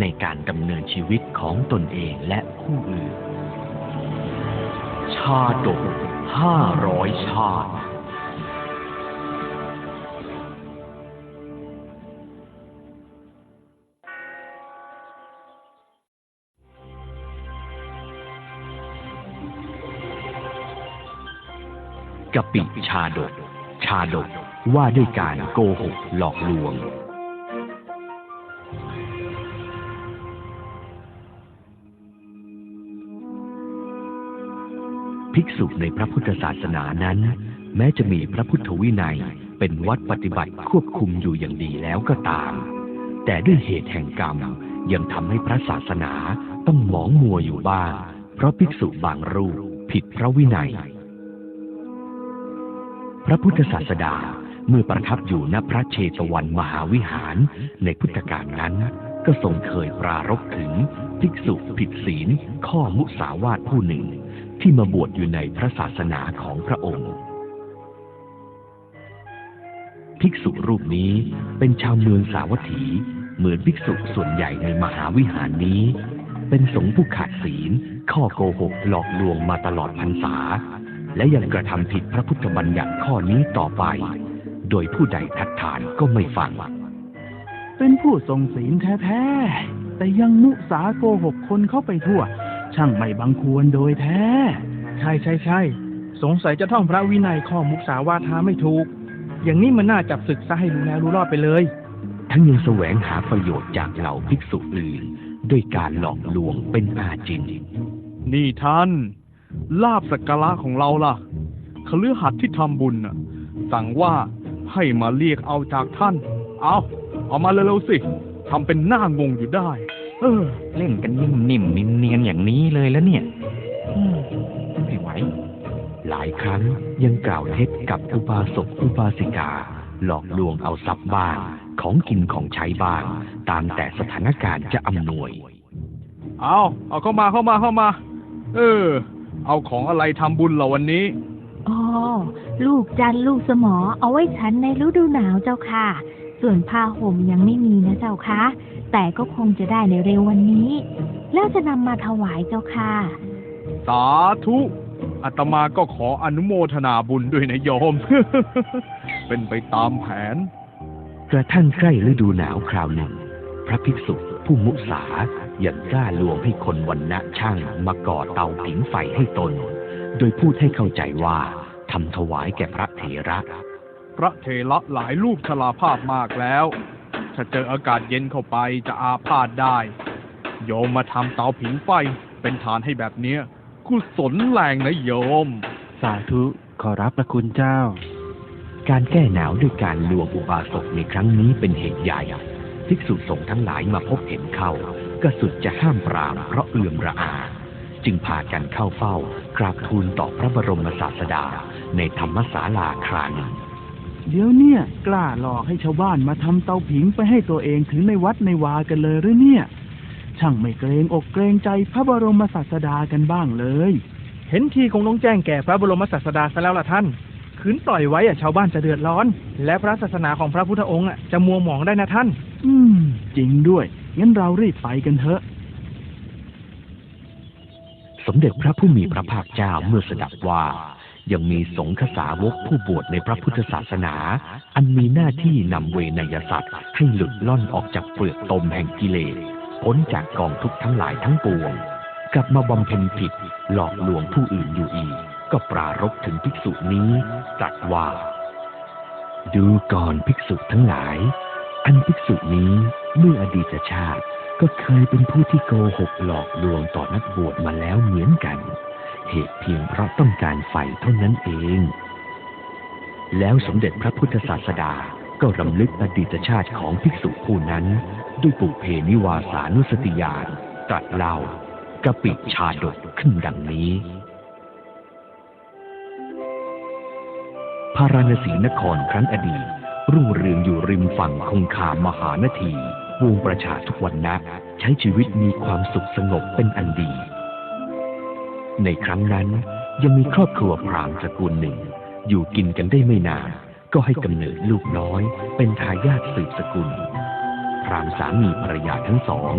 ในการดำเนินชีวิตของตนเองและผู้อื่น ชาดกห้าร้อยชาติกปิชาดก ชาดกว่าด้วยการโกหกหลอกลวง ภิกษุในพระพุทธศาสนานั้น แม้จะมีพระพุทธวินัยเป็นวัดปฏิบัติควบคุมอยู่อย่างดีแล้วก็ตาม แต่ด้วยเหตุแห่งกรรมยังทำให้พระศาสนาต้องหมองมัวอยู่บ้าง เพราะภิกษุบางรูปผิดพระวินัย พระพุทธศาสดาเมื่อประทับอยู่ณพระเชตวันมหาวิหารในพุทธกาลนั้น ก็ทรงเคยปรารภถึงภิกษุผิดศีลข้อมุสาวาทผู้หนึ่ง ที่มาบวชอยู่ในพระศาสนาของพระองค์ ภิกษุรูปนี้เป็นชาวเมืองสาวัตถี เหมือนภิกษุส่วนใหญ่ในมหาวิหารนี้ เป็นสงฆ์ผู้ขาดศีล ข้อโกหกหลอกลวงมาตลอดพรรษา และยังกระทำผิดพระพุทธบัญญัติข้อนี้ต่อไป โดยผู้ใดทัดทานก็ไม่ฟัง เป็นผู้ทรงศีลแท้ๆ แต่ยังมุสาโกหกคนเข้าไปทั่ว ช่างไม่บังควรโดยแท้ ใช่ใช่ใช่สงสัยจะท่องพระวินัยข้อมุสาวาทาไม่ถูก อย่างนี้มันน่าจับศึกซะให้รู้แล้วรู้รอดไปเลย ทั้งยังแสวงหาประโยชน์จากเหล่าภิกษุอื่น ด้วยการหลอกลวงเป็นอาจินนี่ท่าน ลาบสักการะของเราล่ะคฤหัสถ์ที่ทำบุญน่ะ สั่งว่าให้มาเรียกเอาจากท่าน เอา เอามาเร็วๆสิทำเป็นหน้างงอยู่ได้ เออ เล่นกันนิ่มนิ่มๆเนียนๆอย่างนี้เลยแล้วเนี่ยอืมไม่ไหว หลายครั้งยังกล่าวเท็จกับอุบาสกอุบาสิกา หลอกลวงเอาทรัพย์บ้างของกินของใช้บ้างตามแต่สถานการณ์จะอำนวย เอาเอาเข้ามาเข้ามาเข้ามา เออ เอาของอะไรทำบุญเหราวันนี้ อ๋อ ลูกจันทร์ลูกสมอเอาไว้ฉันในฤดูหนาวเจ้าค่ะ ส่วนผ้าห่มยังไม่มีนะเจ้าค่ะแต่ก็คงจะได้ในเร็ววันนี้ แล้วจะนำมาถวายเจ้าค่ะ สาธุอาตมาก็ขออนุโมทนาบุญด้วยนะโยม เป็นไปตามแผน กระทั่งใกล้ฤดูหนาวคราวหนึ่ง พระภิกษุผู้มุสายังกล้าลวงให้คนวันณะช่างมาก่อเตาผิงไฟให้ตน โดยพูดให้เข้าใจว่าทำถวายแก่พระเถระ พระเทระหลายรูปชราภาพมากแล้ว ถ้าเจออากาศเย็นเข้าไปจะอาพาธได้ โยมมาทำเตาผิงไฟเป็นฐานให้แบบเนี้ยกุศลแรงนะโยม สาธุขอรับพระคุณเจ้า การแก้หนาวด้วยการลวงอุบาสกในครั้งนี้เป็นเหตุใหญ่ภิกษุสงฆ์ทั้งหลายมาพบเห็นเข้าก็สุดจะห้ามปรามเพราะเอื่อมระอา จึงพากันเข้าเฝ้า กราบทูลต่อพระบรมศาสดาในธรรมศาลาคราหนึ่ง เดี๋ยวเนี่ย กล้าหลอกให้ชาวบ้านมาทำเตาผิงไปให้ตัวเองถึงในวัดในวากันเลยหรือเนี่ย ช่างไม่เกรงอกเกรงใจพระบรมศาสดากันบ้างเลย เห็นทีคงต้องแจ้งแก่พระบรมศาสดาซะแล้วล่ะท่านขืนปล่อยไว้อะชาวบ้านจะเดือดร้อน และพระศาสนาของพระพุทธองค์อะจะมัวหมองได้นะท่าน อืม จริงด้วย งั้นเรารีบไปกันเถอะ สมเด็จพระผู้มีพระภาคเจ้าเมื่อสดับว่า ยังมีสงฆ์สาวกผู้บวชในพระพุทธศาสนา อันมีหน้าที่นำเวนยสัตว์ให้หลุดล่อนออกจากเปลือกตมแห่งกิเลสพ้นจากกองทุกข์ทั้งหลายทั้งปวง กลับมาบำเพ็ญผิดหลอกลวงผู้อื่นอยู่อีก ก็ปรารภถึงภิกษุนี้ตรัสว่า ดูก่อนภิกษุทั้งหลาย อันภิกษุนี้เมื่ออดีตชาติก็เคยเป็นผู้ที่โกหกหลอกลวงต่อนักบวชมาแล้วเหมือนกัน เหตุเพียงเพราะต้องการไฟเท่านั้นเอง แล้วสมเด็จพระพุทธศาสดาก็รำลึกอดีตชาติของภิกษุผู้นั้น ด้วยปุเพนิวาสานุสติญาณตรัสเล่ากะปิชาดกขึ้นดังนี้พาราณสีนครครั้งอดีต รุ่งเรืองอยู่ริมฝั่งคงคามหานทีวงประชาทุกวันนะ ใช้ชีวิตมีความสุขสงบเป็นอันดี ในครั้งนั้นยังมีครอบครัวพราหมณ์ตระกูลหนึ่ง อยู่กินกันได้ไม่นาน ก็ให้กำเนิดลูกน้อย เป็นทายาทสืบสกุล พราหมณ์สามีภรรยาทั้งสอง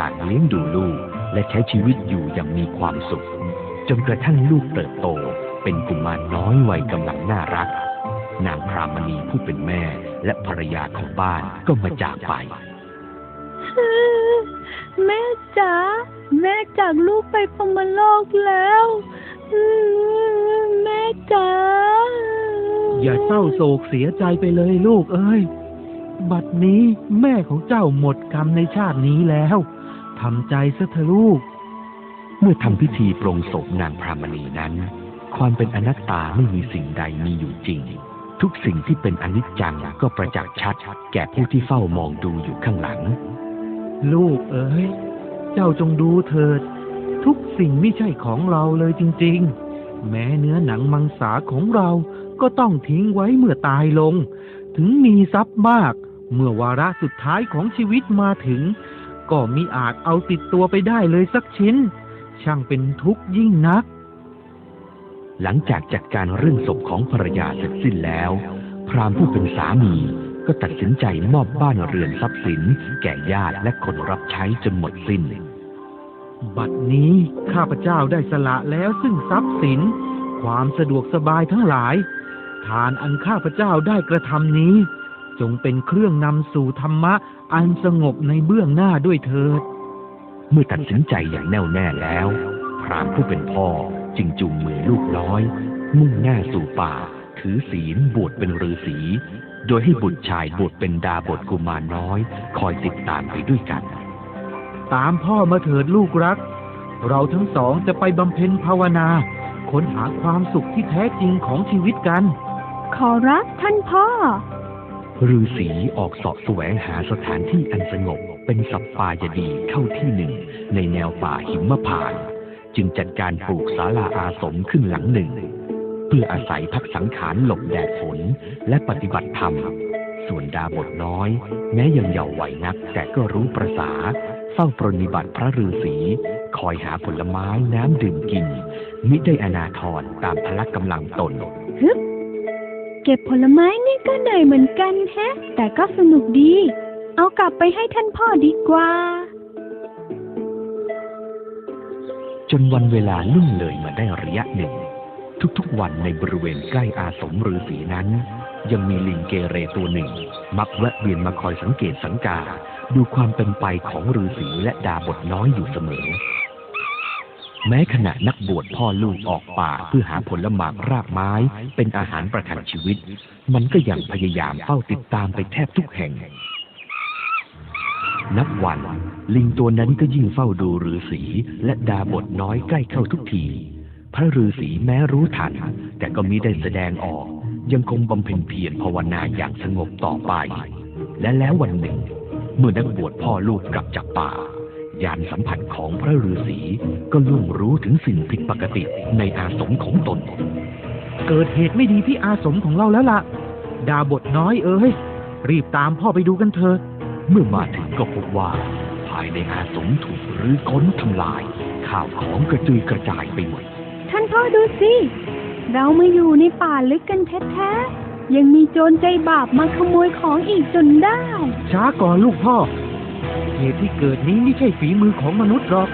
ต่างเลี้ยงดูลูกและใช้ชีวิตอยู่อย่างมีความสุข จนกระทั่งลูกเติบโต เป็นกุมารน้อยวัยกำลังน่ารัก นางพรามณีผู้เป็นแม่และภรรยาของบ้านก็มาจากไป แม่จ๋า แม่จากลูกไปพรหมโลกแล้วแม่จ๋าอย่าเศร้าโศกเสียใจไปเลยลูกเอ้ย บัดนี้แม่ของเจ้าหมดกรรมในชาตินี้แล้วทำใจซะเถอะลูก เมื่อทำพิธีปลงศพนางพรามณีนั้น ความเป็นอนัตตาไม่มีสิ่งใดมีอยู่จริง ทุกสิ่งที่เป็นอนิจจังก็ประจักษ์ชัด แก่ผู้ที่เฝ้ามองดูอยู่ข้างหลัง ลูกเอ๋ย เจ้าจงดูเถิด ทุกสิ่งไม่ใช่ของเราเลยจริง ๆ แม้เนื้อหนังมังสาของเราก็ต้องทิ้งไว้เมื่อตายลง ถึงมีทรัพย์มาก เมื่อวาระสุดท้ายของชีวิตมาถึง ก็มิอาจเอาติดตัวไปได้เลยสักชิ้น ช่างเป็นทุกข์ยิ่งนัก หลังจากจัดการเรื่องศพของภรรยาเสร็จสิ้นแล้ว พราหมณ์ผู้เป็นสามี ก็ตัดสินใจมอบบ้านเรือนทรัพย์สิน แก่ญาติและคนรับใช้จนหมดสิ้น บัดนี้ข้าพเจ้าได้สละแล้วซึ่งทรัพย์สิน ความสะดวกสบายทั้งหลาย ทานอันข้าพเจ้าได้กระทำนี้ จงเป็นเครื่องนำสู่ธรรมะอันสงบในเบื้องหน้าด้วยเถิด เมื่อตัดสินใจอย่างแน่วแน่แล้ว พรามผู้เป็นพ่อจึงจูงมือลูกน้อย มุ่งหน้าสู่ป่า ถือศีลบวชเป็นฤาษี โดยให้บุตรชายบวชเป็นดาบทกุมารน้อย คอยติดตามไปด้วยกัน ตามพ่อมาเถิดลูกรัก เราทั้งสองจะไปบำเพ็ญภาวนาค้นหาความสุขที่แท้จริงของชีวิตกัน ขอรับท่านพ่อฤาษีออกเสาะแสวงหาสถานที่อันสงบเป็นสัปปายดีเข้าที่หนึ่ง ในแนวป่าหิมพานต์จึงจัดการปลูกศาลาอาสมขึ้นหลังหนึ่ง เพื่ออาศัยพักสังขารหลบแดดฝนและปฏิบัติธรรม ส่วนดาบทน้อย แม้ยังเยาว์วัยนักแต่ก็รู้ประษาเฝ้าปรนนิบัติพระฤาษีคอยหาผลไม้น้ำดื่มกิน มิได้อนาทรตามพละกำลังตน ฮึบเก็บผลไม้นี่ก็เหนื่อยเหมือนกันแฮะ แต่ก็สนุกดี เอากลับไปให้ท่านพ่อดีกว่า จนวันเวลาล่วงเลยมาได้ระยะหนึ่ง ทุกๆวันในบริเวณใกล้อาสมฤาษีนั้น ยังมีลิงเกเรตัวหนึ่ง มักแวะเวียนมาคอยสังเกตสังกา ดูความเป็นไปของฤาษีและดาบทน้อยอยู่เสมอ แม้ขณะนักบวชพ่อลูกออกป่าเพื่อหาผลหมากรากไม้ เป็นอาหารประทังชีวิต มันก็ยังพยายามเฝ้าติดตามไปแทบทุกแห่ง นับวัน ลิงตัวนั้นก็ยิ่งเฝ้าดูฤาษีและดาบทน้อยใกล้เข้าทุกที พระฤาษีแม้รู้ทัน แต่ก็มิได้แสดงออก ยังคงบำเพ็ญเพียรภาวนาอย่างสงบต่อไป และแล้ววันหนึ่ง เมื่อนักบวชพ่อลูกกลับจากป่ายานสัมผัสของพระฤาษีก็ล่วงรู้ถึงสิ่งผิดปกติในอาสมของตน เกิดเหตุไม่ดีที่อาสมของเราแล้วล่ะ ดาบทน้อยเอ้ย รีบตามพ่อไปดูกันเถิดเมื่อมาถึงก็พบว่า ภายในอาสมถูกรื้อค้นทำลาย ข้าวของกระจุยกระจายไปหมด ท่านพ่อดูสิ เรามาอยู่ในป่าลึกกันแท้ๆ ยังมีโจรใจบาปมาขโมยของอีกจนได้ ช้าก่อนลูกพ่อ เหตุที่เกิดนี้ไม่ใช่ฝีมือของมนุษย์หรอก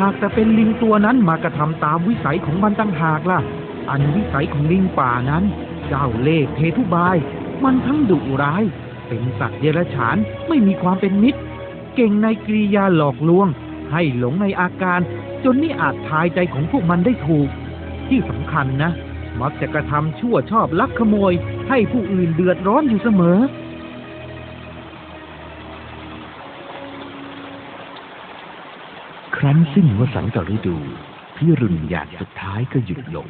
หากแต่เป็นลิงตัวนั้นมากระทำตามวิสัยของมันตั้งหากล่ะ อันวิสัยของลิงป่านั้น เจ้าเล่ห์เพทุบาย มันทั้งดุร้าย เป็นสัตว์เดรัจฉานไม่มีความเป็นมิตร เก่งในกริยาหลอกลวง ให้หลงในอาการ จนนี่อาจทายใจของพวกมันได้ถูก ที่สำคัญนะ มักจะกระทำชั่วชอบลักขโมย ให้ผู้อื่นเดือดร้อนอยู่เสมอ ครั้นสิ้นวสันตฤดูพิรุณหยาดสุดท้ายก็หยุดลง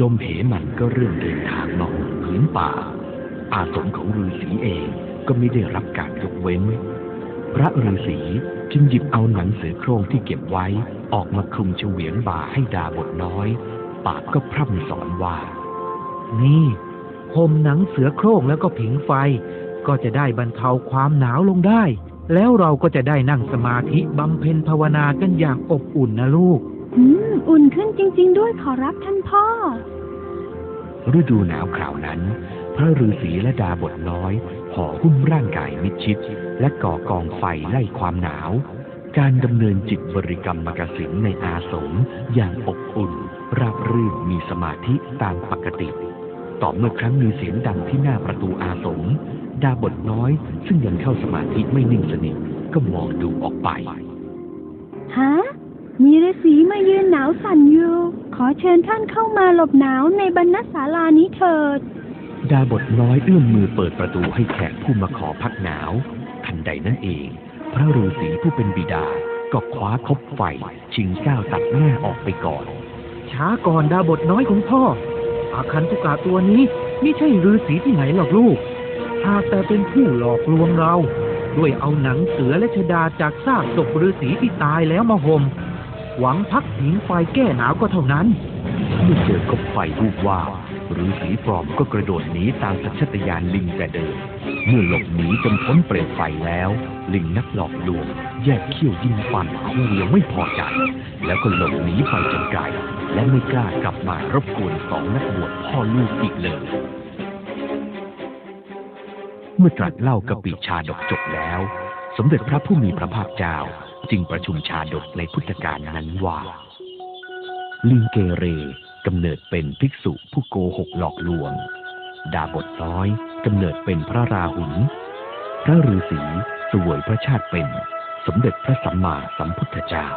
ลมเหมันก็เริ่มเดินทางมาโอบผืนป่า อาสมของฤาษีเองก็ไม่ได้รับการยกเว้น พระฤาษีจึงหยิบเอาหนังเสือโครงที่เก็บไว้ออกมาคลุมเฉวียงบ่าให้ดาบทน้อย ปากก็พร่ำสอนว่า นี่ห่มหนังเสือโคร่งแล้วก็ผิงไฟ ก็จะได้บรรเทาความหนาวลงได้ แล้วเราก็จะได้นั่งสมาธิบำเพ็ญภาวนากันอย่างอบอุ่นนะลูก อืม อุ่นขึ้นจริง ๆ ด้วยขอรับท่านพ่อ ฤดูหนาวคราวนั้น พระฤาษีและดาบทน้อยห่อหุ้มร่างกายมิดชิด และก่อกองไฟไล่ความหนาว การดำเนินจิตบริกรรมมกสินในอาสมอย่างอบอุ่น ราบรื่นมีสมาธิตามปกติ ต่อเมื่อครั้งมีเสียงดังที่หน้าประตูอาสม ดาบทน้อยซึ่งยังเข้าสมาธิไม่นิ่งสนิทก็มองดูออกไปฮะมีฤาษีมายืนหนาวสั่นอยู่ ขอเชิญท่านเข้ามาหลบหนาวในบรรณศาลานี้เถิด ดาบทน้อยเอื้อมมือเปิดประตูให้แขกผู้มาขอพักหนาวทัน ใดนั้นเอง พระฤาษีผู้เป็นบิดาก็คว้าคบไฟ ชิงก้าวตัดหน้าออกไปก่อน ช้าก่อนดาบทน้อยของพ่อ อาคันตุกะตัวนี้ไม่ใช่ฤาษีที่ไหนหรอกลูกหากแต่เป็นผู้หลอกลวงเรา ด้วยเอาหนังเสือและชดาจากซากศพฤาษีที่ตายแล้วมาห่มหวังพักผิงไฟแก้หนาวก็เท่านั้นเมื่อเจอคบไฟรูปว่า บฤาษีปลอมก็กระโดดหนีตามสัญชาตญาณลิงแต่เดิม เมื่อหลบหนีจนพ้นเปลวไฟแล้ว ลิงนักหลอกลวง แยกเขี้ยวยิงฟันคู่ยังไม่พอใจ แล้วก็หลบหนีไปจนไกลและไม่กล้ากลับมารบกวนสองนักบวชพ่อลูกอีกเลย เมื่อตรัสเล่ากะปิชาดกจบแล้ว สมเด็จพระผู้มีพระภาคเจ้าจึงประชุมชาดกในพุทธกาลนั้นว่า ลิงเกเร กำเนิดเป็นภิกษุผู้โกหกหลอกลวง ดาบทน้อยกำเนิดเป็นพระราหุล พระฤาษีสวยพระชาติเป็น สมเด็จพระสัมมาสัมพุทธเจ้า